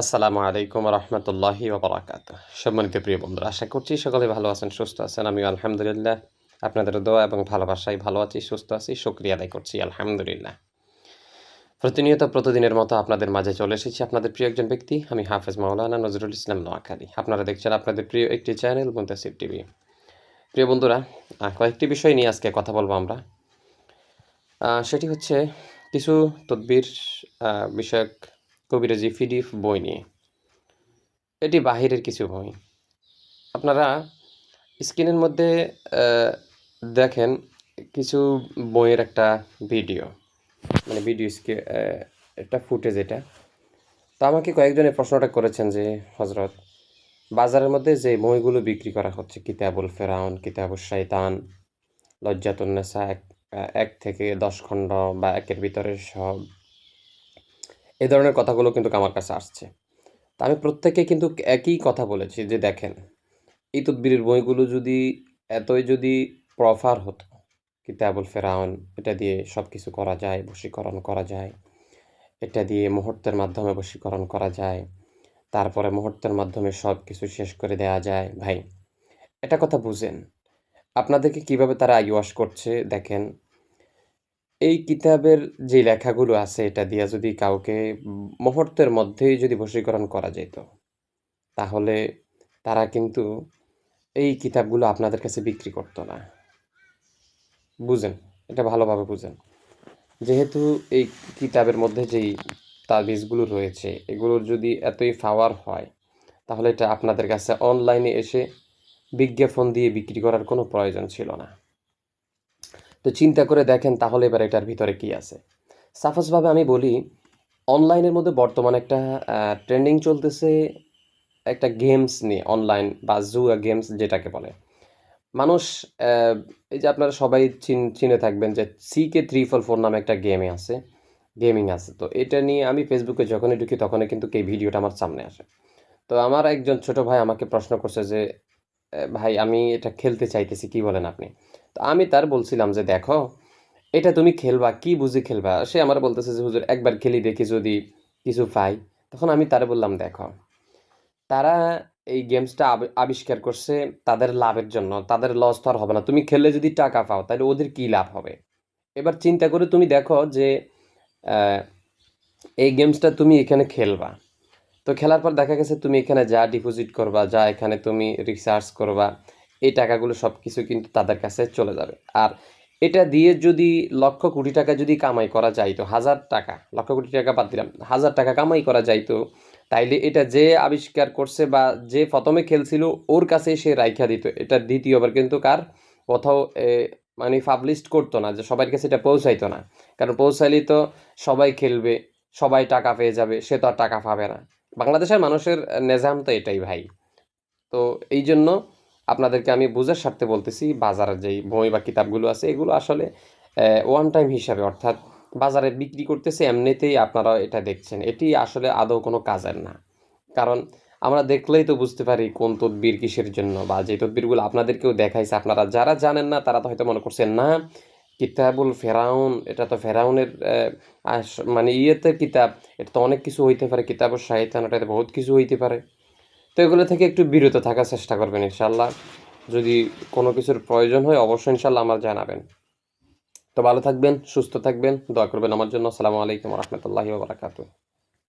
আসসালামু আলাইকুম রহমতুল্লাহি ওবরাকাত সম্মানিত প্রিয় বন্ধুরা, আশা করছি সকলে ভালো আছেন, সুস্থ আছেন। আমি আলহামদুলিল্লাহ আপনাদের দোয়া এবং ভালোবাসায় ভালো আছি, সুস্থ আছি, শুক্রিয়া আদায় করছি, আলহামদুলিল্লাহ। প্রতিনিয়ত প্রতিদিনের মতো আপনাদের মাঝে চলে এসেছি আপনাদের প্রিয় একজন ব্যক্তি, আমি হাফেজ মাওলানা নজরুল ইসলাম নোয়াখালী। আপনারা দেখছেন আপনাদের প্রিয় একটি চ্যানেল মুন্তাসির টিভি। প্রিয় বন্ধুরা কয়েকটি বিষয় নিয়ে আজকে কথা বলব আমরা। সেটি হচ্ছে কিছু তদ্বির বিষয়ক কবিরাজি পিডিএফ বই নিয়ে। এটি বাহিরের কিছু বই। আপনারা স্ক্রিনের মধ্যে দেখেন কিছু বইয়ের একটা ভিডিও। মানে ভিডিও একটা ফুটেজ এটা। তো আমাকে কয়েকজনে প্রশ্নটা করেছেন যে হজরত বাজারের মধ্যে যে বইগুলো বিক্রি করা হচ্ছে, কিতাবুল ফেরাউন কিতাবুল শাইতান লজ্জাতুন্নেসা এক এক থেকে দশ খণ্ড বা একের ভিতরে সব এই ধরনের কথাগুলো কিন্তু আমার কাছে আসছে। তা আমি প্রত্যেকে কিন্তু একই কথা বলেছি যে দেখেন, এই তদ্বিরের বইগুলো যদি এতই যদি প্রফার হতো কিতাবুল ফেরাউন, এটা দিয়ে সব কিছু করা যায়, বশীকরণ করা যায়, এটা দিয়ে মুহূর্তের মাধ্যমে বশীকরণ করা যায়, তারপরে মুহূর্তের মাধ্যমে সব কিছু শেষ করে দেওয়া যায়, ভাই, এটা কথা বুঝেন। আপনাদেরকে কীভাবে তারা আইওয়াশ করছে, দেখেন এই কিতাবের যে লেখাগুলো আছে, এটা দিয়ে যদি কাউকে মুহূর্তের মধ্যেই যদি বশীকরণ করা যেত, তাহলে তারা কিন্তু এই কিতাবগুলো আপনাদের কাছে বিক্রি করতো না। বুঝেন? এটা ভালোভাবে বুঝেন। যেহেতু এই কিতাবের মধ্যে যেই তাবিজগুলো রয়েছে, এগুলোর যদি এতই পাওয়ার হয়, তাহলে এটা আপনাদের কাছে অনলাইনে এসে বিজ্ঞাপন দিয়ে বিক্রি করার কোনো প্রয়োজন ছিল না। তো চিন্তা করে দেখেন তাহলে এবার এটার ভিতরে কি আছে। সাপোজভাবে আমি বলি, অনলাইনের মধ্যে বর্তমানে একটা ট্রেন্ডিং চলতেছে একটা গেমস নিয়ে, অনলাইন বা জুয়া গেমস যেটাকে বলে। মানুষ এই যে আপনারা সবাই চিন, চিনে থাকবেন যে সিকে থ্রি ফোর ফোর নামে একটা গেমে আছে, গেমিং আছে। তো এটা নিয়ে আমি ফেসবুকে যখনই ঢুকি তখনই কিন্তু এই ভিডিওটা আমার সামনে আসে। তো আমার একজন ছোট ভাই আমাকে প্রশ্ন করছে যে ভাই, আমি এটা খেলতে চাইতেছি, কি বলেন আপনি? তো আমি তার বলছিলাম যে, দেখো, এটা তুমি খেলবা, কি বুঝে খেলবা? সে আমার বলতেছে যে, হুজুর, একবার খেলি দেখি যদি কিছু পাই। তখন আমি তার বললাম, দেখো, তারা এই গেমসটা আবি- আবিষ্কার করছে তাদের লাভের জন্য, তাদের লস তো আর হবে না। তুমি খেললে যদি টাকা পাও, তাহলে ওদের কি লাভ হবে? এবার চিন্তা করে তুমি দেখো যে এই গেমসটা তুমি এখানে খেলবা। তো খেলার পর দেখা গেছে তুমি এখানে যা ডিপোজিট করবা, যা এখানে তুমি রিসার্চ করবা, এই টাকাগুলো সব কিছু কিন্তু তাদের কাছে চলে যাবে। আর এটা দিয়ে যদি লক্ষ কোটি টাকা যদি কামাই করা যাইতো হাজার টাকা, লক্ষ কোটি টাকা বাদ দিলাম, হাজার টাকা কামাই করা যাইতো তাইলে এটা যে আবিষ্কার করছে বা যে প্রথমে খেলছিল ওর কাছে সে রাইখা দিত। এটা দ্বিতীয়বার কিন্তু কার কোথাও মানে পাবলিশ করতো না, যে সবার কাছে এটা পৌঁছাইতো না। কারণ পৌঁছাইলেই তো সবাই খেলবে, সবাই টাকা পেয়ে যাবে, সে তো আর টাকা পাবে না। বাংলাদেশের মানুষের নেজাম তো এটাই ভাই। তো এই জন্য আপনাদেরকে আমি বুঝার স্বার্থে বলতেছি বাজারের যেই বই বা কিতাবগুলো আছে, এগুলো আসলে ওয়ান টাইম হিসাবে, অর্থাৎ বাজারে বিক্রি করতেছে, এমনিতেই আপনারা এটা দেখছেন। এটি আসলে আদৌ কোনো কাজের না। কারণ আমরা দেখলেই তো বুঝতে পারি কোন তদবির কিসের জন্য, বা যে তদবিরগুলো আপনাদেরকেও দেখাইছে, আপনারা যারা জানেন না, তারা তো হয়তো মনে করছেন, না কিতাবুল ফেরাউন, এটা তো ফেরাউনের মানে ইয়েতে কিতাব, এটা তো অনেক কিছু হইতে পারে কিতাবুল শাহিতান এটাতে বহুত কিছু হইতে পারে। তো এগুলো থেকে একটু বিরত থাকার চেষ্টা করবেন ইনশাল্লাহ যদি কোনো কিছুর প্রয়োজন হয়, অবশ্যই ইনশাল্লাহ আমার জানাবেন। তো ভালো থাকবেন, সুস্থ থাকবেন, দোয়া করবেন আমার জন্য। আসসালামু আলাইকুম রহমতুল্লাহি বারাকাতু